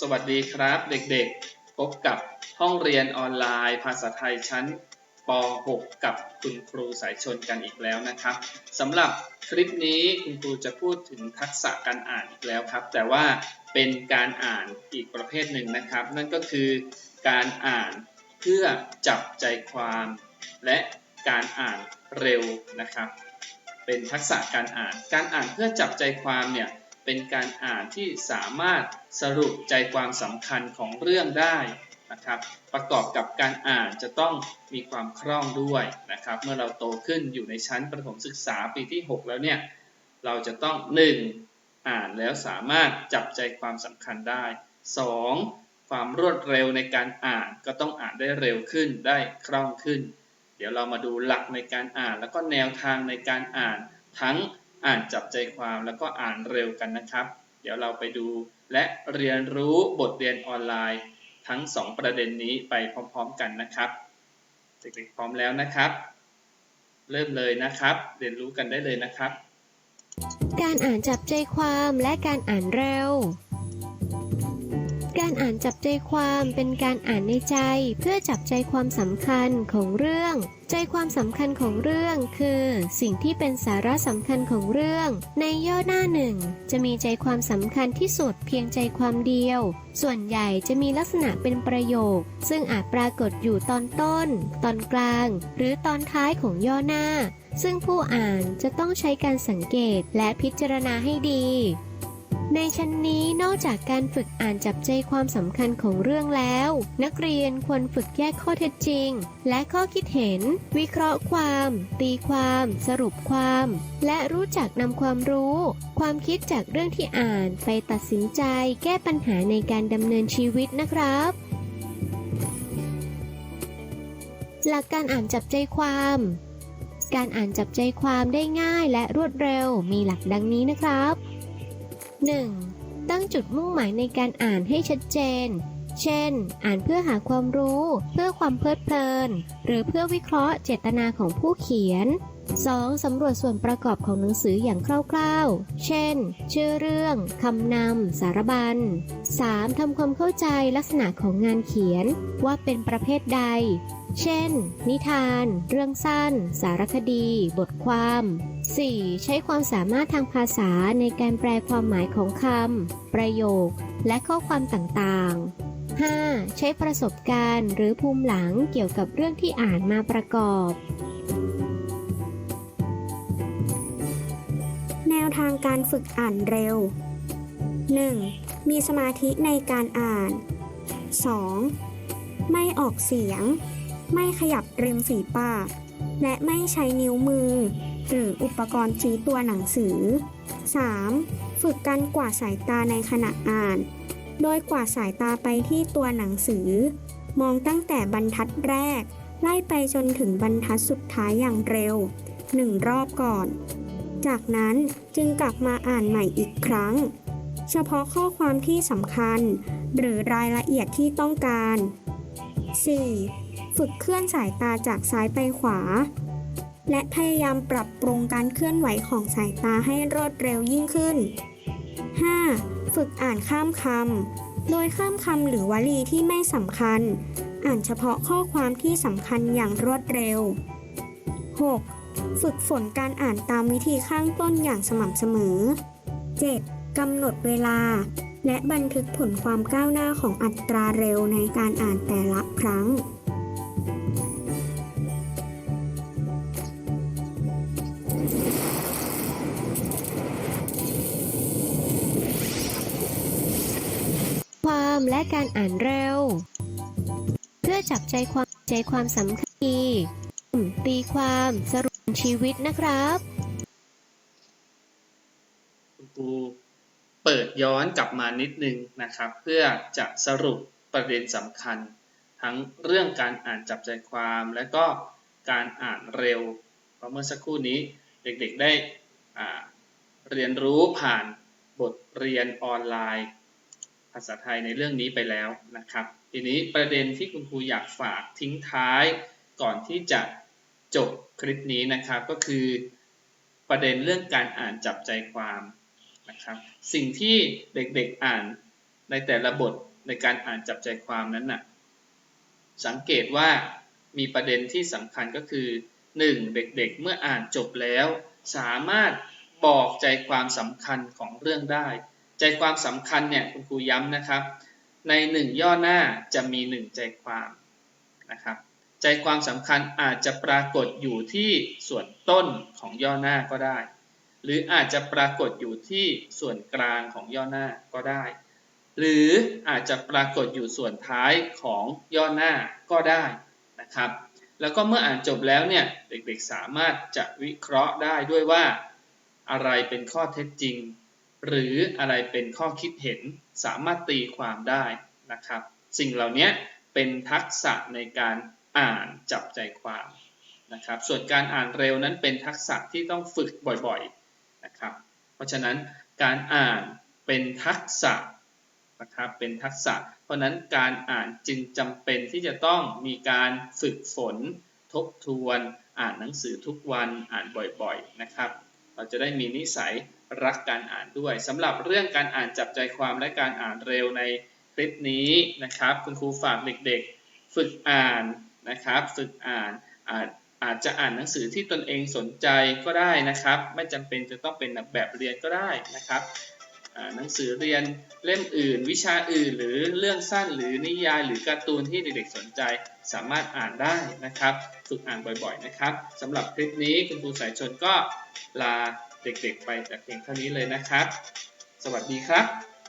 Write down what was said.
สวัสดีครับเด็กๆ พบกับห้องเรียนออนไลน์ ภาษาไทยชั้นป .6 กับคุณครูสายชนกันอีกแล้วนะครับสำหรับคลิปนี้คุณครูจะพูดถึงทักษะการอ่านอีกแล้วครับ แต่ว่าเป็นการอ่านอีกประเภทหนึ่งนะครับ นั่นก็คือการอ่านเพื่อจับใจความ และการอ่านเร็วนะครับ เป็นทักษะการอ่าน การอ่านเพื่อจับใจความเนี่ย เป็นการอ่านที่สามารถสรุปใจความสำคัญของเรื่องได้นะครับ ประกอบกับการอ่านจะต้องมีความคล่องด้วยนะครับ เมื่อเราโตขึ้นอยู่ในชั้นประถมศึกษาปีที่ 6 แล้วเนี่ย เราจะต้อง 1. อ่านแล้วสามารถจับใจความสำคัญได้ 2. ความรวดเร็วในการอ่านก็ต้องอ่านได้เร็วขึ้นได้คล่องขึ้น เดี๋ยวเรามาดูหลักในการอ่าน แล้วก็แนวทางในการอ่านทั้ง อ่านจับใจความแล้วก็อ่านเร็วกันนะครับ เดี๋ยวเราไปดูและเรียนรู้บทเรียนออนไลน์ ทั้ง 2 ประเด็นนี้ไปพร้อมๆกันนะครับเด็กๆพร้อมแล้วนะครับ เริ่มเลยนะครับ เรียนรู้กันได้เลยนะครับ การอ่านจับใจความและการอ่านเร็ว การอ่านจับใจความเป็นการอ่านในใจ เพื่อจับใจความสำคัญของเรื่อง ใจความสำคัญของเรื่องคือ สิ่งที่เป็นสาระสำคัญของเรื่อง ในย่อหน้าหนึ่งจะมีใจความสำคัญที่สุดเพียงใจความเดียว ส่วนใหญ่จะมีลักษณะเป็นประโยค ซึ่งอาจปรากฏอยู่ตอนต้น ตอนกลาง หรือตอนท้ายของย่อหน้า ซึ่งผู้อ่านจะต้องใช้การสังเกตและพิจารณาให้ดี ในชั้นนี้นอกจากการฝึกอ่านจับใจความสำคัญของเรื่องแล้ว นักเรียนควรฝึกแยกข้อเท็จจริง และข้อคิดเห็น วิเคราะห์ความ ตีความ สรุปความ และรู้จักนำความรู้ ความคิดจากเรื่องที่อ่านไปตัดสินใจ แก้ปัญหาในการดำเนินชีวิตนะครับหลักการอ่านจับใจความ การอ่านจับใจความได้ง่ายและรวดเร็วมีหลักดังนี้นะครับ 1. ตั้งจุดมุ่งหมายในการอ่านให้ชัดเจน เช่น อ่านเพื่อหาความรู้ เพื่อความเพลิดเพลิน หรือเพื่อวิเคราะห์เจตนาของผู้เขียน 2. สำรวจส่วนประกอบของหนังสืออย่างคร่าวๆ เช่น ชื่อเรื่อง คำนำ สารบัญ 3. ทำความเข้าใจลักษณะของงานเขียนว่าเป็นประเภทใด เช่น นิทาน เรื่องสั้น สารคดี บทความ 4. ใช้ความสามารถทางภาษาในการแปลความหมายของคำ ประโยค และข้อความต่างๆ 5. ใช้ประสบการณ์ หรือภูมิหลังเกี่ยวกับเรื่องที่อ่านมาประกอบ แนวทางการฝึกอ่านเร็ว 1. มีสมาธิในการอ่าน 2. ไม่ออกเสียง ไม่ขยับริมฝีปาก และไม่ใช้นิ้วมือ หรืออุปกรณ์ชี้ตัวหนังสือ 3. ฝึกการกวาดสายตาในขณะอ่าน โดยกวาดสายตาไปที่ตัวหนังสือ มองตั้งแต่บรรทัดแรก ไล่ไปจนถึงบรรทัดสุดท้ายอย่างเร็วหนึ่งรอบก่อน จากนั้นจึงกลับมาอ่านใหม่อีกครั้ง เฉพาะข้อความที่สำคัญ หรือรายละเอียดที่ต้องการ 4. ฝึกเคลื่อนสายตาจากซ้ายไปขวา และพยายามปรับปรุงการเคลื่อนไหวของสายตาให้รวดเร็วยิ่งขึ้น 5. ฝึกอ่านข้ามคำ โดยข้ามคำหรือวลีที่ไม่สำคัญ อ่านเฉพาะข้อความที่สำคัญอย่างรวดเร็ว 6. ฝึกฝนการอ่านตามวิธีข้างต้นอย่างสม่ำเสมอ 7. กำหนดเวลา และบันทึกผลความก้าวหน้าของอัตราเร็วในการอ่านแต่ละครั้ง ความและการอ่านเร็ว เพื่อจับใจความใจความสำคัญตีความสรุปชีวิตนะครับคุณครูเปิดย้อนกลับมานิดนึงนะครับ เพื่อจะสรุปประเด็นสำคัญ ทั้งเรื่องการอ่านจับใจความและก็การอ่านเร็ว เพราะเมื่อสักครู่นี้เด็กๆได้เรียนรู้ผ่านบทเรียนออนไลน์ ภาษาไทยในเรื่องนี้ไปแล้วนะครับ ทีนี้ประเด็นที่คุณครูอยากฝากทิ้งท้ายก่อนที่จะจบคลิปนี้นะครับก็คือประเด็นเรื่องการอ่านจับใจความนะครับ สิ่งที่เด็กๆอ่านในแต่ละบทในการอ่านจับใจความนั้นน่ะสังเกตว่ามีประเด็นที่สำคัญก็คือ 1. เด็กๆ เมื่ออ่านจบแล้ว สามารถบอกใจความสำคัญของเรื่องได้ ใจความสำคัญเนี่ยคุณครูย้ำนะครับ ในหนึ่งย่อหน้าจะมีหนึ่งใจความนะครับ ใจความสำคัญอาจจะปรากฏอยู่ที่ส่วนต้นของย่อหน้าก็ได้ หรืออาจจะปรากฏอยู่ที่ส่วนกลางของย่อหน้าก็ได้ หรืออาจจะปรากฏอยู่ส่วนท้ายของย่อหน้าก็ได้นะครับ แล้วก็เมื่ออ่านจบแล้วเนี่ยเด็กๆสามารถจะวิเคราะห์ได้ด้วยว่าอะไรเป็นข้อเท็จจริง หรืออะไรเป็นข้อคิดเห็นสามารถตีความได้นะครับ สิ่งเหล่านี้เป็นทักษะในการอ่านจับใจความนะครับ ส่วนการอ่านเร็วนั้นเป็นทักษะที่ต้องฝึกบ่อยๆนะครับ เพราะฉะนั้นการอ่านเป็นทักษะนะครับเป็นทักษะ เพราะฉะนั้นการอ่านจึงจำเป็นที่จะต้องมีการฝึกฝน ทบทวน อ่านหนังสือทุกวันอ่านบ่อยๆนะครับ เราจะได้มีนิสัยรักการอ่านด้วยสำหรับเรื่องการอ่านจับใจความและการอ่านเร็วในคลิปนี้นะครับ คุณครูฝากเด็กๆ ฝึกอ่านนะครับ ฝึกอ่านอาจอาจจะอ่านหนังสือที่ตนเองสนใจก็ได้นะครับ ไม่จำเป็นจะต้องเป็นแบบเรียนก็ได้นะครับ หนังสือเรียนเล่มอื่น วิชาอื่น หรือเรื่องสั้นหรือนิยาย หรือการ์ตูนที่เด็กๆสนใจ สามารถอ่านได้นะครับ ฝึกอ่านบ่อยๆนะครับสำหรับคลิปนี้คุณครูสายชนก็ลาเด็กๆไปแต่เพียงเท่านี้เลยนะครับ สวัสดีครับ